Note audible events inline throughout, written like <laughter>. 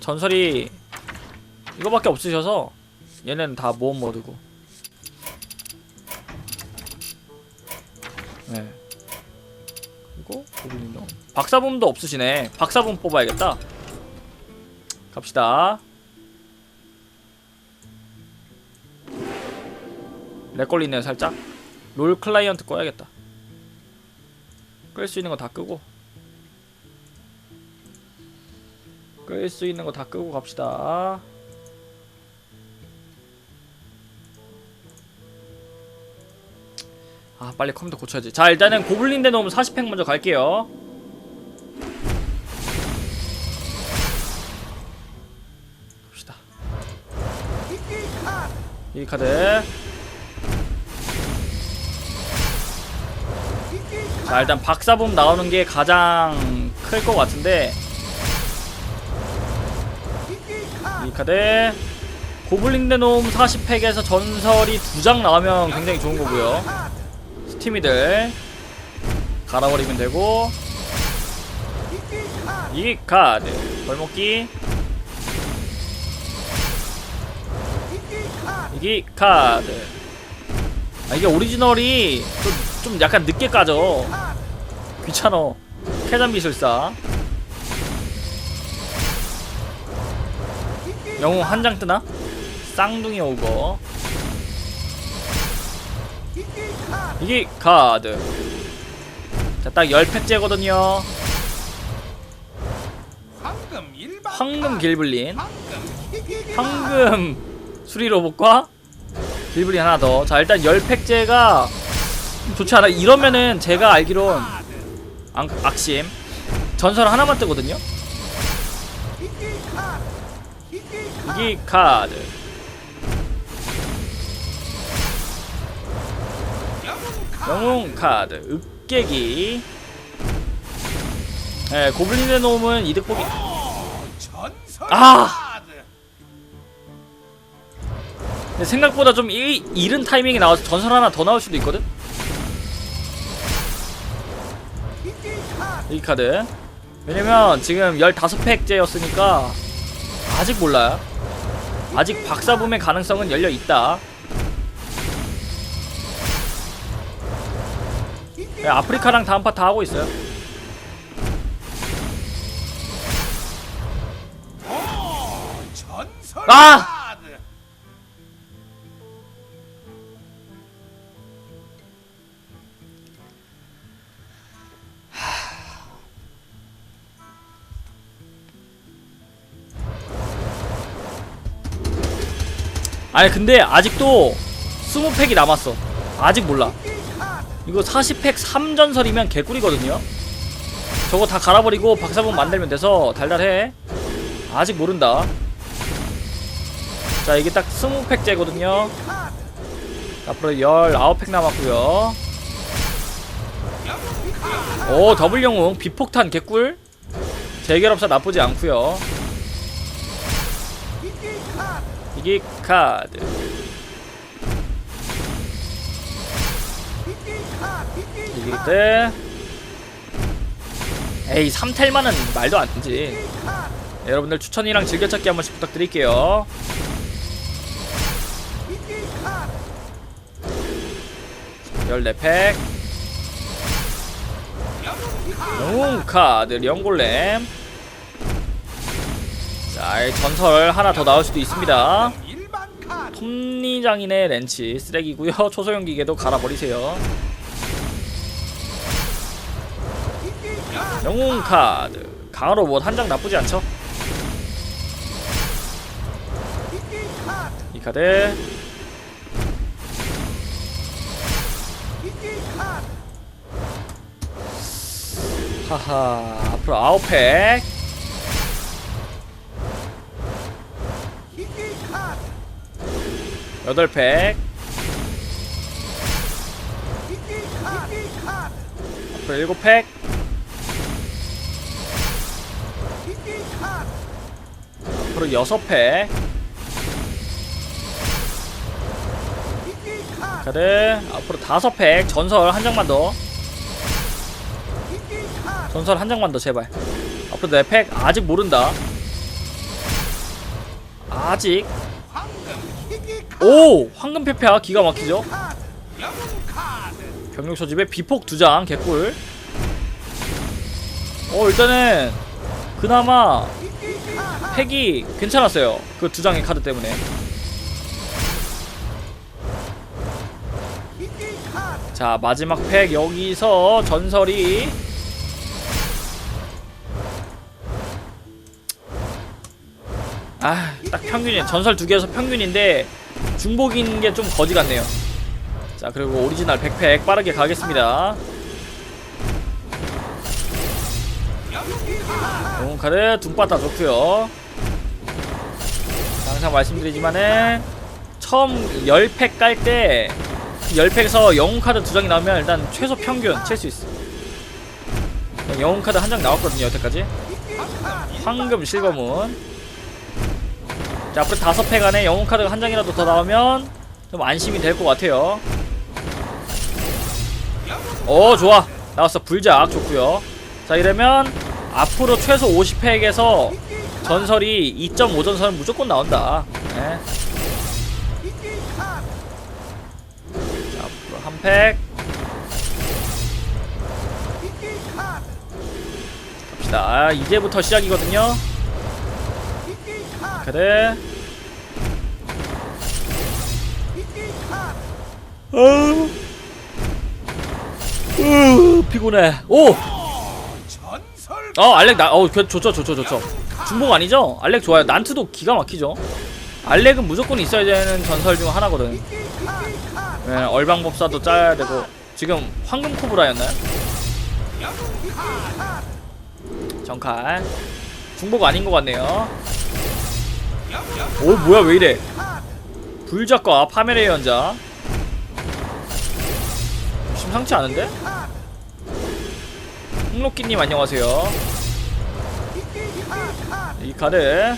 전설이 이거밖에 없으셔서 얘는 다 모험 모드고. 네. 그리고 고블린용 박사붐도 없으시네. 박사붐 뽑아야겠다. 갑시다. 렉 걸리네요 살짝. 롤 클라이언트 꺼야겠다. 끌 수 있는 거 다 끄고 끌 수 있는 거 다 끄고 갑시다. 아 빨리 컴퓨터 고쳐야지. 자 일단은 고블린 대놈 40팩 먼저 갈게요. 갑시다. 이 카드. 자 일단 박사붐 나오는 게 가장 클 것 같은데 이 카드 고블린 대놈 40팩에서 전설이 두 장 나오면 굉장히 좋은 거고요. 스티미들 갈아버리면 되고. 이 카드. 벌목기. 이기 카드. 아 이게 오리지널이 좀, 좀 약간 늦게 까져. 귀찮어. 캐잔 미술사 영웅 한 장 뜨나? 쌍둥이 오거 이게 카드 자딱 10팩째거든요 황금 일반 황금 길블린 황금 희귀 황금 수리 로봇과 길블린 하나 더. 자 일단 열 팩제가 좋지 않아. 이러면은 제가 알기론 악, 악심 전설 하나만 뜨거든요. 이기 카드. 영웅 카드. 으깨기. 예, 고블린의 놈은 이득 보기. 아! 근데 생각보다 좀 이, 이른 타이밍에 나와서 전설 하나 더 나올 수도 있거든? 이 카드 왜냐면 지금 15팩째였으니까 아직 몰라요 아직 박사붐의 가능성은 열려있다. 네, 아프리카랑 다음 파 다 하고 있어요. 전설. 아! 아니 근데 아직도 20팩이 남았어. 아직 몰라. 이거 40팩 3전설이면 개꿀이거든요. 저거 다 갈아버리고 박사본 만들면 돼서 달달해. 아직 모른다. 자 이게 딱 20팩 째거든요. 앞으로 19팩 남았고요. 오 더블 영웅. 비폭탄 개꿀. 재결합사 나쁘지 않고요 이기 카드. 이기 때 에이 3텔만은 말도 안 되지. 여러분들 추천이랑 즐겨찾기 한 번씩 부탁드릴게요. 열네 팩. 영웅 카드 영골렘 자, 이 전설 하나 더 나올 수도 있습니다. 톱니장인의 렌치 쓰레기고요. <laughs> 초소형 기계도 갈아버리세요. 영웅 카드 강화 로봇 한장 나쁘지 않죠? 이 카드 하하 앞으로 아홉 팩 여덟 팩. 앞으로 일곱 팩. 앞으로 여섯 팩. 카드. 앞으로 다섯 팩. 전설 한 장만 더. 전설 한 장만 더 제발. 앞으로 네 팩. 아직 모른다. 아직 오! 황금 페페아 기가 막히죠? 병력 소집에 비폭 두 장 개꿀. 어 일단은 그나마 팩이 괜찮았어요. 그 두 장의 카드 때문에. 자 마지막 팩 여기서 전설이 아 딱 평균이 전설 두 개에서 평균인데 중복인 게 좀 거지 같네요 자 그리고 오리지널 백팩 빠르게 가겠습니다 영웅 카드 둠바타 좋고요 항상 말씀드리지만은 처음 10팩 깔때 10팩에서 영웅 카드 두 장이 나오면 일단 최소 평균 칠 수 있어. 영웅 카드 한 장 나왔거든요, 여태까지. 황금 실버문. 자, 앞으로 다섯 팩 안에 영웅 카드가 한 장이라도 더 나오면 좀 안심이 될 것 같아요. 오, 좋아. 나왔어. 불작 좋고요. 자, 이러면 앞으로 최소 50팩에서 전설이 2.5전설은 무조건 나온다. 네. 자, 앞으로 한 팩. 희귀 카드 갑시다. 아, 이제부터 시작이거든요. 그래. 어. 으, 피곤해. 오! 어, 알렉 나, 어, 그, 좋죠, 좋죠, 좋죠. 중복 아니죠? 알렉 좋아요. 난투도 기가 막히죠. 알렉은 무조건 있어야 되는 전설 중 하나거든. 예, 얼방법사도 짜야 되고. 지금 황금 코브라였나요? 정칼. 중복 아닌 것 같네요. 오, 뭐야, 왜 이래. 불작과 파메레 연자. 심상치 않은데? 홍록기님 안녕하세요. 이 카드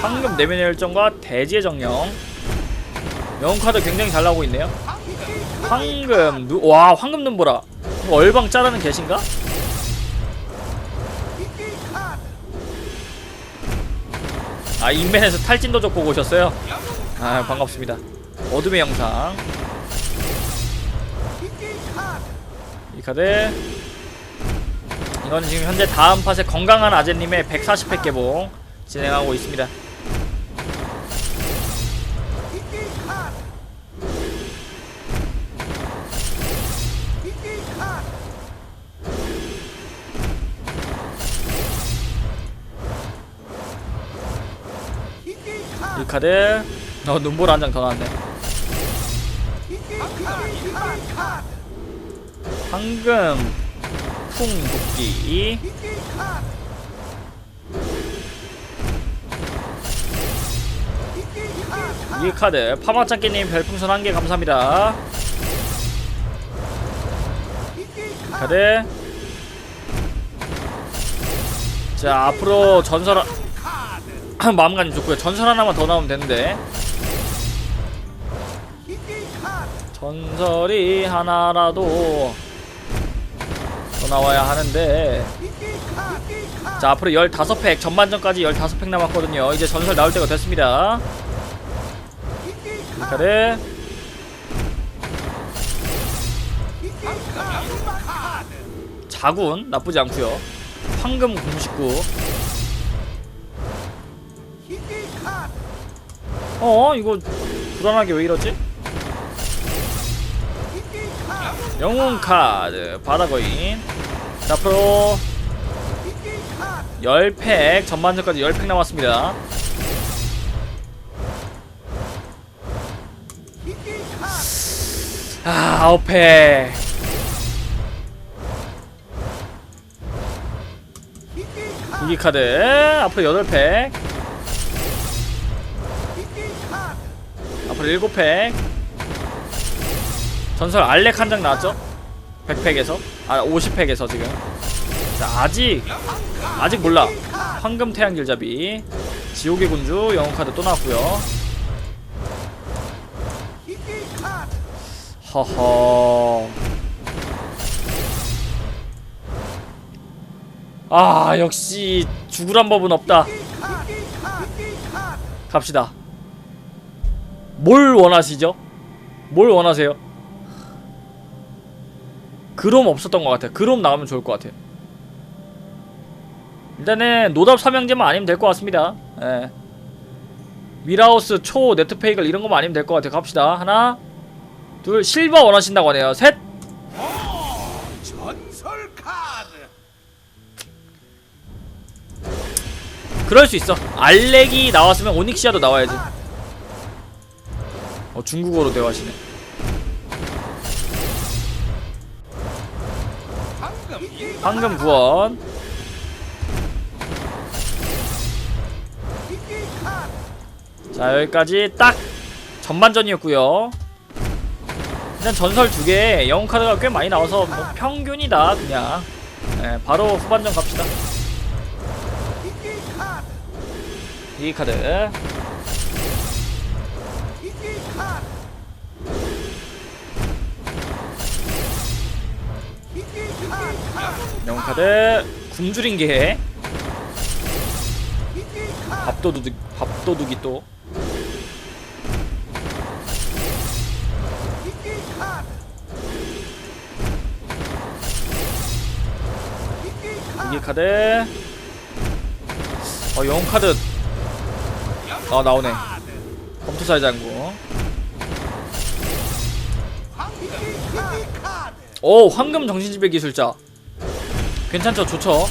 황금 내면의 열정과 대지의 정령 영웅 카드 굉장히 잘 나오고 있네요 황금 누, 와 황금 눈보라. 얼방 짜라는 계신가? 아 인벤에서 탈진 도적 보고 오셨어요? 아 반갑습니다. 어둠의 영상. 이 카드. 이거는 지금 현재 다음 팟에 건강한 아재님의 140회 개봉 진행하고 있습니다 이 카드. 어 눈보라 한 장 더 나왔네. 황금 카드 이 카드. 파마짱깨님 별풍선 한 개 감사합니다. 카드. 자 앞으로 전설 <clears throat> 마음가짐 좋고요. 전설 하나만 더 나오면 되는데. 전설이 하나라도 더 나와야 하는데. 자 앞으로 15팩 전반전까지 15팩 남았거든요. 이제 전설 나올 때가 됐습니다. 카드 네. 자군 나쁘지 않구요. 황금 공식구. 어 이거 불안하게 왜 이러지? 영웅 카드 바다거인. 자 앞으로 희귀 카드 10팩 전반전까지 10팩 남았습니다. 아 9팩. 희귀 카드 이기 카드 앞으로 8팩 앞으로 7팩. 전설 알렉 한 장 나왔죠? 100팩에서? 아 50팩에서 지금. 자 아직 아직 몰라. 황금 태양 길잡이. 지옥의 군주 영웅 카드 또 나왔구요. 허허. 아 역시 죽으란 법은 없다. 갑시다. 뭘 원하시죠? 뭘 원하세요? 그롬 없었던 것 같아요. 그롬 나오면 좋을 것 같아요. 일단은 노답 삼형제만 아니면 될 것 같습니다. 예. 미라우스 초 네트페이글 이런 것만 아니면 될 것 같아요. 갑시다. 하나 둘 실버 원하신다고 하네요. 셋. 그럴 수 있어. 알렉이 나왔으면 오닉시아도 나와야지 어 중국어로 대화하시네. 황금 구원. 자 여기까지 딱 전반전이었고요. 일단 전설 두 개 영웅 카드가 꽤 많이 나와서 뭐 평균이다 그냥. 예, 바로 후반전 갑시다. 이 카드 영웅 카드 굶주린게 희귀 카드 밥도둑 밥도둑이 또. 희귀 카드. 어 영웅 카드. 아 나오네. 검투사의 장구. 오 황금 정신지배 기술자 괜찮죠? 좋죠?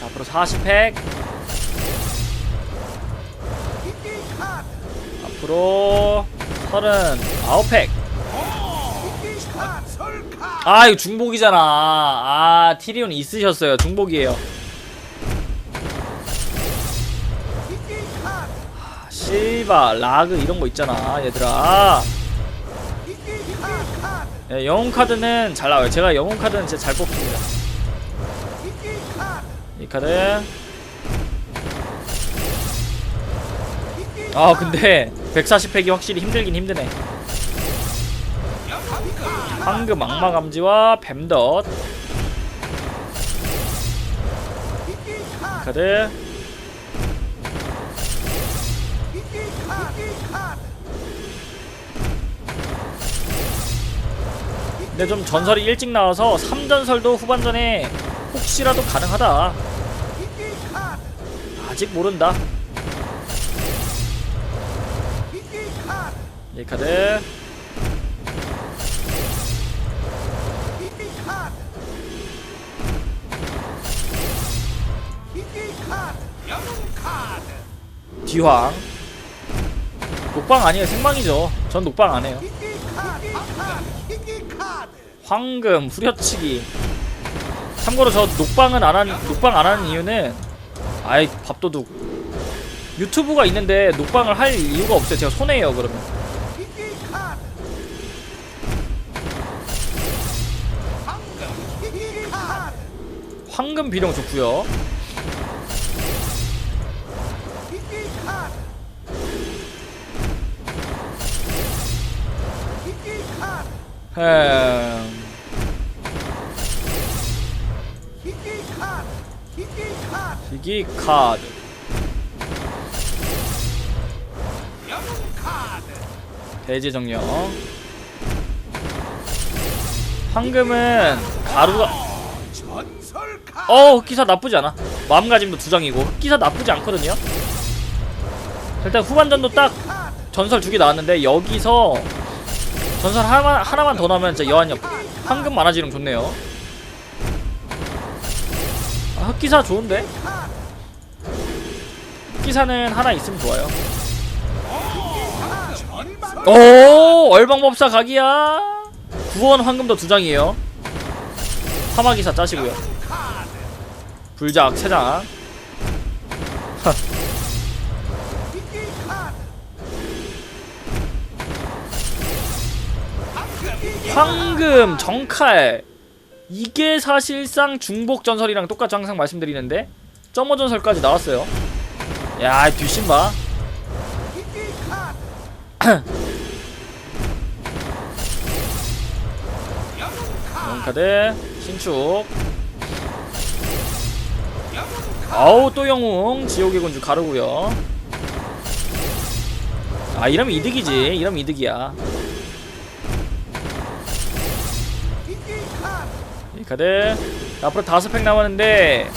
자 앞으로 40팩. 희귀 카드 앞으로 39팩 희귀 전설 카드 아 이거 중복이잖아. 아 티리온 있으셨어요. 중복이에요. 아, 실바 라그 이런 거 있잖아 얘들아 예, 영웅 카드는 잘 나와요. 제가 영웅 카드는 진짜 잘 뽑습니다. 이 카드. 아 근데 140팩이 확실히 힘들긴 힘드네. 황금 악마 감지와 뱀덧. 희귀 카드 근데 좀 전설이 일찍 나와서 3전설도 후반전에 혹시라도 가능하다. 아직 모른다. 이 카드. 뒤황. 녹방 아니에요. 생방이죠. 전 녹방 안 해요 황금 후려치기. 참고로 저 녹방은 안한 녹방 안 하는 이유는 아이 밥도둑 유튜브가 있는데 녹방을 할 이유가 없어요. 제가 손해예요 그러면. 황금 비룡 좋고요. 희 희귀 카드. 영웅 카드 대지 정령. 황금은 가루가 어 흑기사 나쁘지 않아. 마음가짐도 두 장이고. 흑기사 나쁘지 않거든요. 일단 후반전도 딱 전설 두 개 나왔는데 여기서 전설 하나만, 하나만 더 나오면 진짜 여한이 없 황금 만화지름 좋네요. 아, 흑기사 좋은데? 흑기사는 하나 있으면 좋아요. 오 얼방법사 각이야. 구원 황금도 두 장이에요. 사마기사 짜시고요. 불작 세장. <laughs> 황금 정칼 이게 사실상 중복 전설이랑 똑같이 항상 말씀드리는데? 점머 전설까지 나왔어요. 야 뒷심 봐. 희귀 카드 영웅 카드 카드 신축. 아우 또 영웅. 지옥의 군주 가르고요. 아 이러면 이득이지. 이러면 이득이야 카드. 앞으로 다섯 팩 남았는데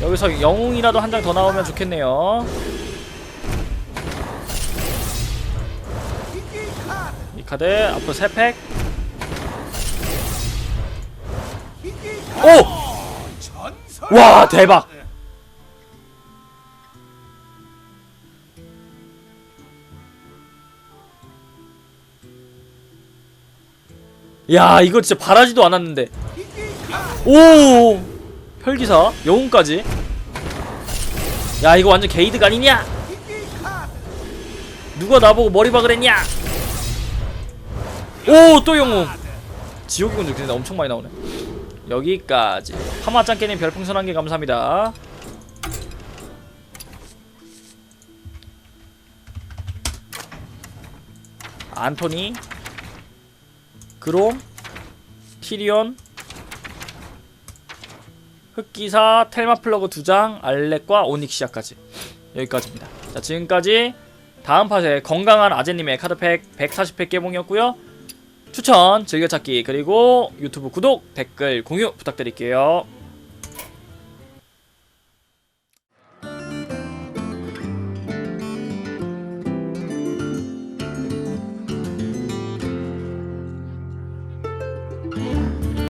여기서 영웅이라도 한 장 더 나오면 좋겠네요. 이 카드 앞으로 세팩. 오! 와 대박! 야 이거 진짜 바라지도 않았는데 오! 혈기사 영웅까지. 야 이거 완전 게이드가 아니냐? 누가 나보고 머리박을 했냐? 오 또 영웅. 지옥의 군주 근데 엄청 많이 나오네. 여기까지. 파마짱깨님 별풍선 한 개 감사합니다. 안토니 그롬 티리온 흑기사 텔마 플러그 2장 알렉과 오닉시아까지. 여기까지입니다. 자 지금까지 다음 팟에 건강한 아재님의 카드팩 140회 개봉이었고요. 추천 즐겨찾기 그리고 유튜브 구독 댓글 공유 부탁드릴게요